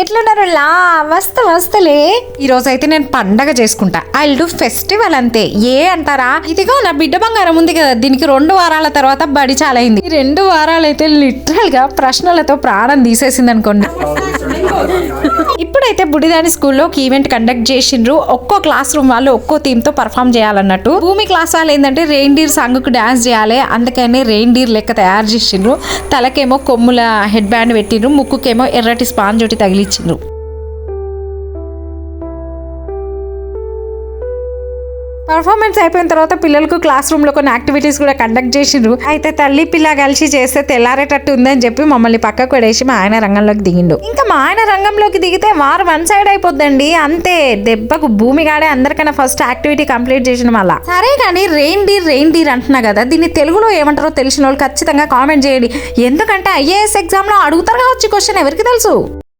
ఎట్లున్నారు లా వస్త వస్తలే ఈ రోజు అయితే నేను పండగ చేసుకుంటా. ఐ డూ ఫెస్టివల్ అంతే. ఏ అంటారా? ఇదిగో నా బిడ్డ బంగారం ఉంది కదా దీనికి రెండు వారాల తర్వాత బడి చాలైంది. ఈ రెండు వారాలు అయితే లిటరల్గా ప్రశ్నలతో ప్రాణం తీసేసింది అనుకోండి ఇప్పుడైతే బుడిదాని స్కూల్లో ఒక ఈవెంట్ కండక్ట్ చేసిండ్రు. ఒక్కో క్లాస్ రూమ్ వాళ్ళు ఒక్కో థీమ్తో పర్ఫామ్ చేయాలన్నట్టు. భూమి క్లాస్ వాళ్ళు ఏంటంటే రెయిన్ డీర్ సాంగ్కు డాన్స్ చేయాలి. అందుకని రెయిన్ డీర్ లెక్క తయారు చేసిండ్రు. తలకేమో కొమ్ముల హెడ్ బ్యాండ్ పెట్టిండ్రు. ముక్కుకేమో ఎర్రటి స్పాంజ్ ఒకటి తగిలిచ్చిండ్రు పర్ఫార్మెన్స్ అయిపోయిన తర్వాత పిల్లలకు క్లాస్ రూమ్లో కొన్ని యాక్టివిటీస్ కూడా కండక్ట్ చేసిండ్రు. అయితే తల్లి పిల్ల కలిసి చేస్తే తెల్లారేటట్టు ఉందని చెప్పి మమ్మల్ని పక్కకు పడేసి మా ఆయన రంగంలోకి దిగిండు. ఇంకా మా ఆయన రంగంలోకి దిగితే వారు వన్ సైడ్ అయిపోద్దండి. అంతే దెబ్బకు భూమి గాడే అందరికన్నా ఫస్ట్ యాక్టివిటీ కంప్లీట్ చేసిన మళ్ళా సరే కానీ రెయిన్ డీర్ రెయిన్ డీర్ అంటున్నా కదా దీన్ని తెలుగులో ఏమంటారో తెలిసిన వాళ్ళు ఖచ్చితంగా కామెంట్ చేయండి. ఎందుకంటే ఐఏఎస్ ఎగ్జామ్లో అడుగుతారు కావచ్చు క్వశ్చన్ ఎవరికి తెలుసు?